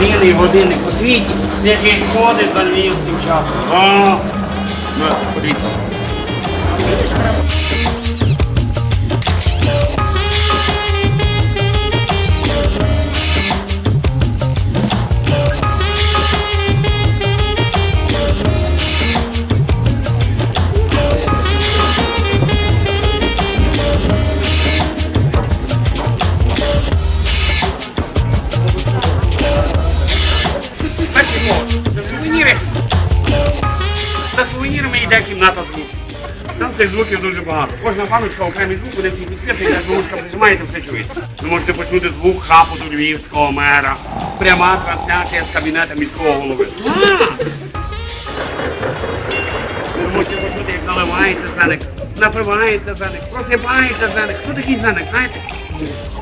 єдиний годинник у світі, який ходить за львівським часом. Ну, подивіться. Багато. Кожна баночка окремий звук, вони всі підписані, як бабушка прижимаєте, все чуєте. Ви можете почути звук хапоту львівського мера. Пряма трансляція з кабінета міського голови. Ви можете почути, як наливається зеник, напивається зеник, просипається зеник. Хто такий зеник, знаєте?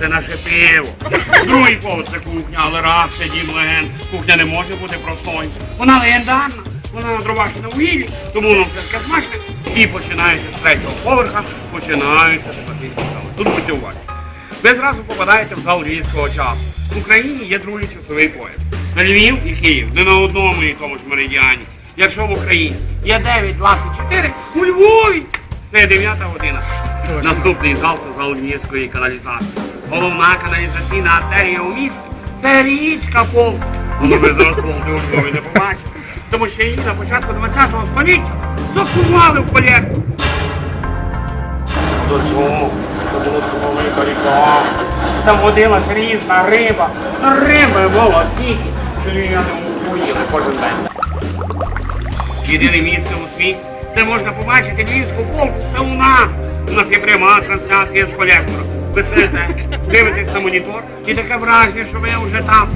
Це наше пиво. Другий повод це кухня, але раз це дім легенд. Кухня не може бути простою. Вона легендарна, вона на дровах і на вугіллі, тому воно все таке смачне. І починаючи з третього поверха, починаються спортивні зали. Тут будьте уважні. Ви зразу попадаєте в зал львівського часу. В Україні є другий часовий пояс. На Львів і Київ не на одному і тому ж меридіані. Якщо в Україні є 9.24, у Львові це 9 година. Наступний зал це зал Львівської каналізації. Головна каналізаційна артерія у місті це річка Пол. Але ви зараз Полти не побачите. Тому що її на початку 20-го століття заховали в колекцію. До цього велика ріка. Там водилась різна риба. Риби було стільки, що я не поїли кожен день. Єдине місце у світі, де можна побачити львівську полку, це у нас. У нас є пряма трансляція з колектора. Ви сидите, дивитесь на монітор і таке враження, що ви вже там.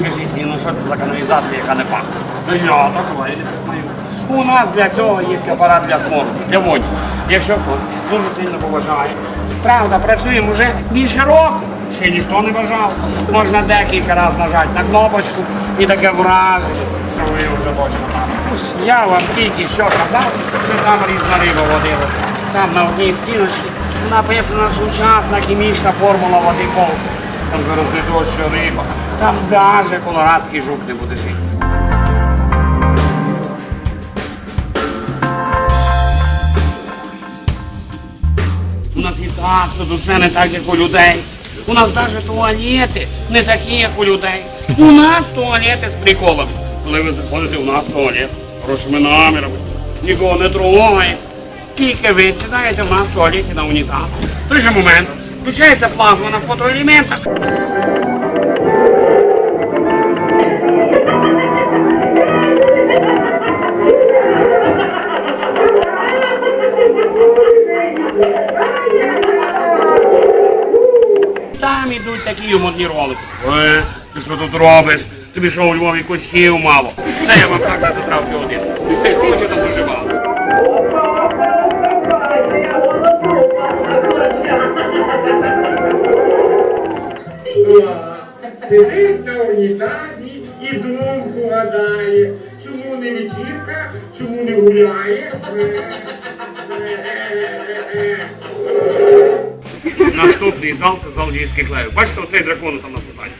Скажіть мені, ну що це за каналізація, яка не пахне? Та я такого, знаю. У нас для цього є апарат для смору, для воді. Якщо хтось дуже сильно поважає. Правда, працюємо вже більше року. Ще ніхто не бажав. Можна декілька разів нажати на кнопочку і таке враження, що ви вже точно там. Я вам тільки що казав, що там різна риба водилася. Там на одній стіночці написана сучасна хімічна формула води полку. Там зараз не то, що риба. Там навіть колорадський жук не буде жити. У нас і так тут усе не так, як у людей. У нас навіть туалети не такі, як у людей. У нас туалети з приколами. Коли ви заходите у нас туалет, хорошими намірами, нікого не трогає. Тільки ви сідаєте в нас в туалеті на унітаз. В той же момент включається плазма на фотоелементах. Такі юморні ролики. Е, ти що тут робиш? Тобі що у Львові кощів мало? Це я вам так на заправки один. Цих роликів там дуже мало. Сидить на унітазі і думку гадає, чому не вечірка, чому не гуляє. Наступний зал це зал львівських левів. Бачите, оцей дракон там на посаді.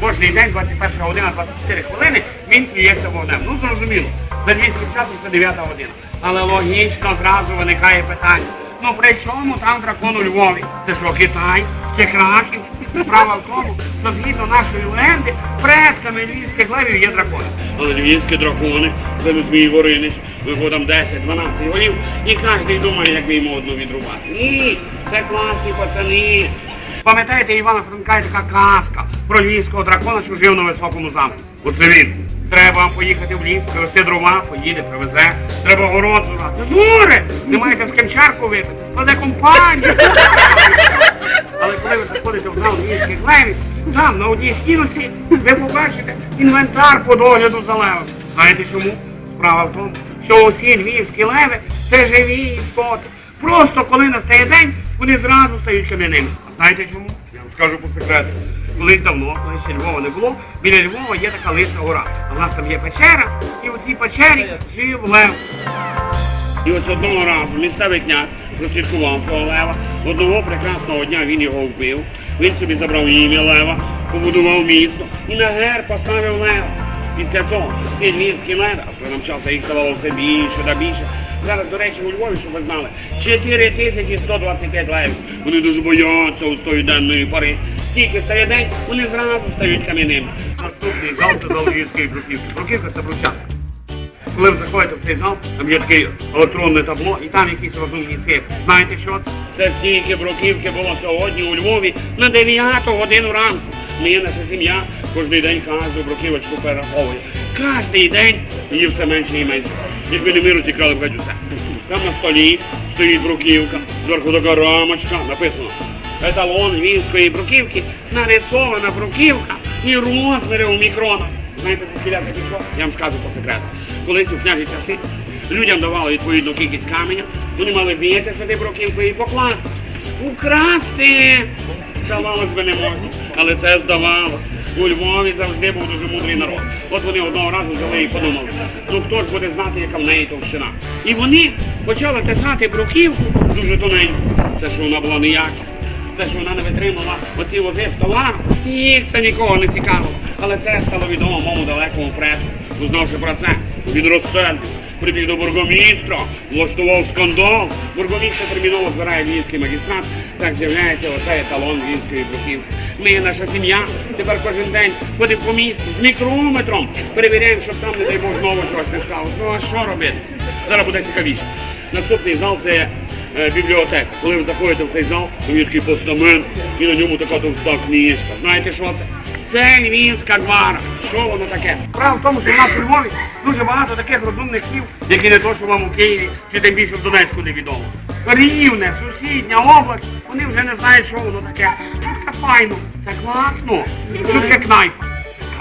Кожний день, 21 година, 24 хвилини, він плюється вогнем. Ну зрозуміло, за львівським часом це 9 година. Але логічно зразу виникає питання. Ну при чому там дракон у Львові? Це що, Китай? Чи Краків? Справа в тому, що згідно нашої легенди, предками львівських левів є дракони. Але львівські дракони, це Литвій Горинич, виходом 10-12 голів, і кожен думає, як би йому одну відрубати. Ні, це класні пацани. Пам'ятаєте, Івана Франка є така казка про львівського дракона, що жив на високому замку. Оце він. Треба вам поїхати в ліс, привезти дрова, поїде, привезе. Треба город зурати. Зури! Не маєте з ким випити, складе компанію. Але коли ви заходите в зал львівських левів, там на одній стінці ви побачите інвентар по догляду за левом. Знаєте чому? Справа в тому, що усі львівські леви це живі істоти. Просто коли настає день, вони зразу стають кам'яними. А знаєте чому? Я вам скажу по секрету. Колись давно, коли ще Львова не було, біля Львова є така лисна гора. А в нас там є печера, і у цій печері жив лев. І ось одного разу місцевий князь розслідкував того лева. Одного прекрасного дня він його вбив. Він собі забрав ім'я Лева, побудував місто і на герб поставив Лева. Після цього ці львівські лева, а нам часу їх ставало все більше та більше. Зараз, до речі, у Львові, щоб ви знали, 4125 левів. Вони дуже бояться у тої денної пори. Тільки стає день, вони зразу стають кам'яними. Наступний зал це зал львівської бруківки. Бруківка це брусчатка. Коли ви заходите в цей зал, там є таке електронне табло, і там якісь розумні цифри. Знаєте що це? Це стільки бруківки було сьогодні у Львові на 9 годину ранку. Ми, наша сім'я, кожен день кожну бруківочку перераховує. Кожний день її все менше і менше. Не ми розікрали б геть. Там на столі стоїть бруківка, зверху така рамочка, написано. Еталон львівської бруківки, нарисована бруківка і розміри у мікронах. Знаєте? Я вам скажу по секрету. Колись у княжі часи людям давали відповідну кількість каменя, вони мали віяти сюди бруківку і покласти. Украсти! Здавалось би, не можна, але це здавалось. У Львові завжди був дуже мудрий народ. От вони одного разу взяли і подумали, ну хто ж буде знати, яка в неї товщина. І вони почали тесати бруківку дуже тоненьку. Це що вона була неякісна. Це що вона не витримала оці вози товару, їх це нікого не цікавило. Але це стало відомо моєму далекому пресу. Узнавши про це, він розсердився, прибіг до бургомістра, влаштував скандал. Бургомістр терміново збирає львівський магістрат, так з'являється оцей еталон львівської бруківки. Ми, наша сім'я, тепер кожен день ходимо по місту з мікрометром, перевіряємо, щоб там, не дай Бог, знову щось не сталося. Ну а що робити? Зараз буде цікавіше. Наступний зал це е, бібліотека. Коли ви заходите в цей зал, то є такий постамент, і на ньому така товста книжка. Знаєте що це? Це львівська гвара. Що воно таке? Справа в тому, що в нас у Львові дуже багато таких розумних сіл, які не то, що вам у Києві, чи тим більше в Донецьку невідомо. Рівне, сусідня область, вони вже не знають, що воно таке. Таке файно? Це класно. Що таке кнайпа?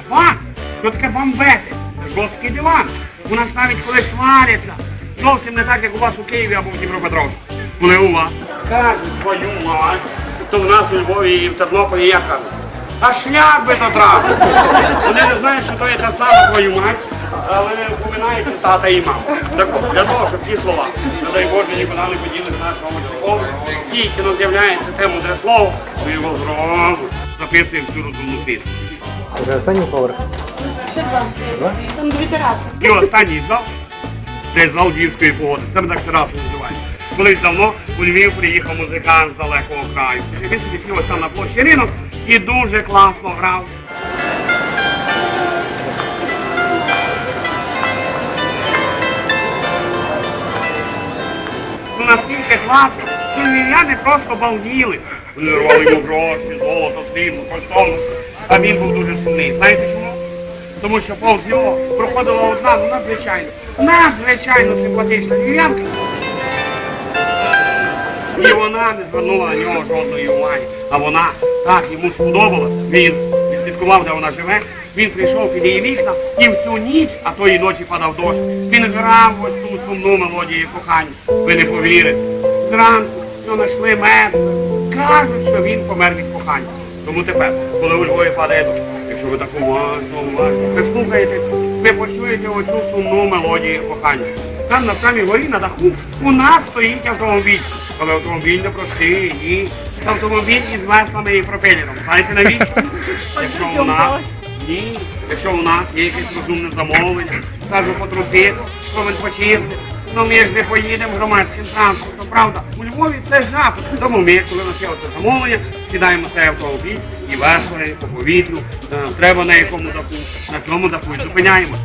Кабак? Що таке бомбети? Це жорсткий диван. У нас навіть коли сваряться, зовсім не так, як у вас у Києві або в Дніпропетровську. Коли у вас кажуть свою мать, то в нас у Львові і в Тернополі я кажу. А шлях би дотрав. Вони не знають, що то є та сама твою мать, але не впоминають, що тата і мама. Так от, для того, щоб ті слова, не дай Боже, нікуди не поділи з нашого лексикону, тільки но з'являється те мудре слово, ми його зразу записуємо в цю розумну пісню. Це вже останній поверх. Ще два. Там дві тераси. І останній зал це зал львівської погоди. Це ми так терасу називаємо. Колись давно у Львів приїхав музикант з далекого краю. Він собі сів ось там на площі ринок і дуже класно грав. Настільки класно, що львів'яни просто балділи. Вони йому гроші, золото, срібло, коштовності. А він був дуже сумний. Знаєте чому? Тому що повз нього проходила одна ну, надзвичайно, надзвичайно симпатична львів'янка. І вона не звернула на нього жодної уваги. А вона так йому сподобалась. Він відслідкував, де вона живе. Він прийшов під її вікна і всю ніч, а тої ночі падав дощ. Він грав ось ту сумну мелодію кохання. Ви не повірите. Зранку що знайшли мертвих. Кажуть, що він помер від кохання. Тому тепер, коли у Львові падає дощ, якщо ви так уважно, уважно прислухаєтесь, ви почуєте оцю сумну мелодію кохання. Там на самій горі на даху у нас стоїть автомобіль. Але автомобіль не простий, ні. Це автомобіль із веслами і пропелером. Знаєте навіщо? Якщо у нас ні, якщо у нас є якесь розумне замовлення, скажу потрусити, повинен почистити. Ну ми ж не поїдемо громадським транспортом, правда? У Львові це жах. Тому ми, коли нас є оце замовлення, сідаємо цей автомобіль і весело по повітрю, е, треба на якому даху, на цьому даху і зупиняємося.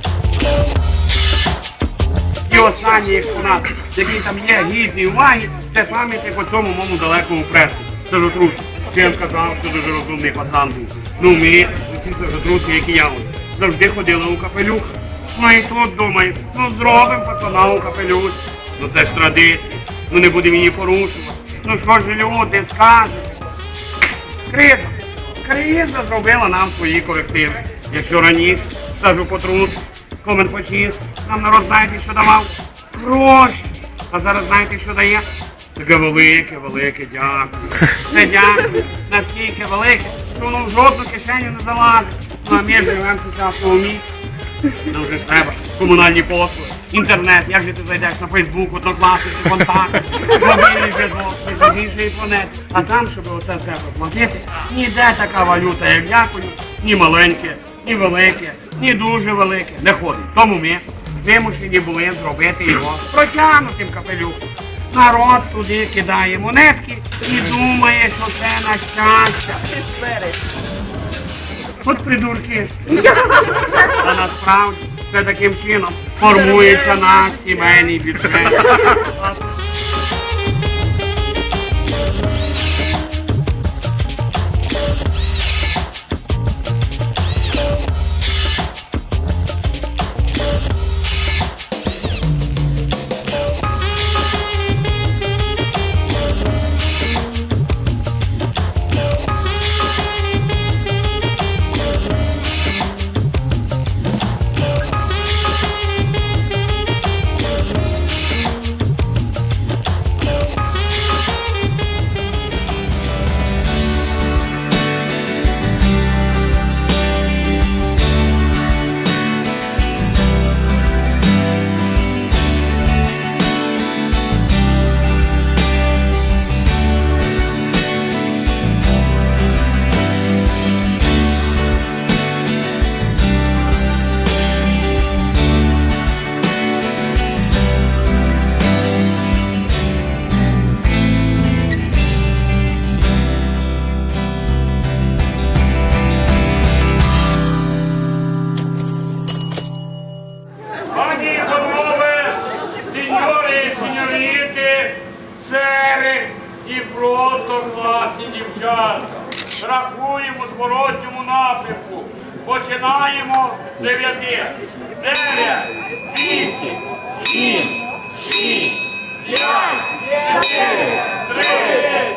І останній експонат, який там є гідний уваги, це пам'ятник по цьому моєму далекому пресу. Це Жотрус. Що я вам сказав, що дуже розумний пацан був. Ну ми, усі це Жотруси, як і я завжди ходили у капелюх. Ну і тут думаю, ну зробимо пацана у капелюх. Ну це ж традиція. Ну не будемо її порушувати. Ну що ж люди скажуть? Криза. Криза зробила нам свої корективи. Якщо раніше, скажу потрус, комен почист, нам народ знаєте, що давав? Гроші. А зараз знаєте, що дає? Таке велике, велике дякую. Це дякую. Настільки велике, що воно в жодну кишеню не залазить. Ну а ми живемо тут автомобіль. Нам вже треба комунальні послуги. інтернет, як же ти зайдеш на Фейсбук, однокласники, контакт, мобільний зв'язок, ж з іншої планети. А там, щоб оце все проплатити, ніде така валюта, як дякую, ні маленьке, ні велике, ні дуже велике. Не ходить. Тому ми вимушені були зробити його протягнутим капелюхом. Народ туди кидає монетки і думає, що це на щастя. От придурки. А насправді це таким чином формується наш сімейний бюджет. Рахуємо зворотньому напрямку. Починаємо з дев'яти. Дев'ять, вісім, сім, шість, п'ять, чотири, три,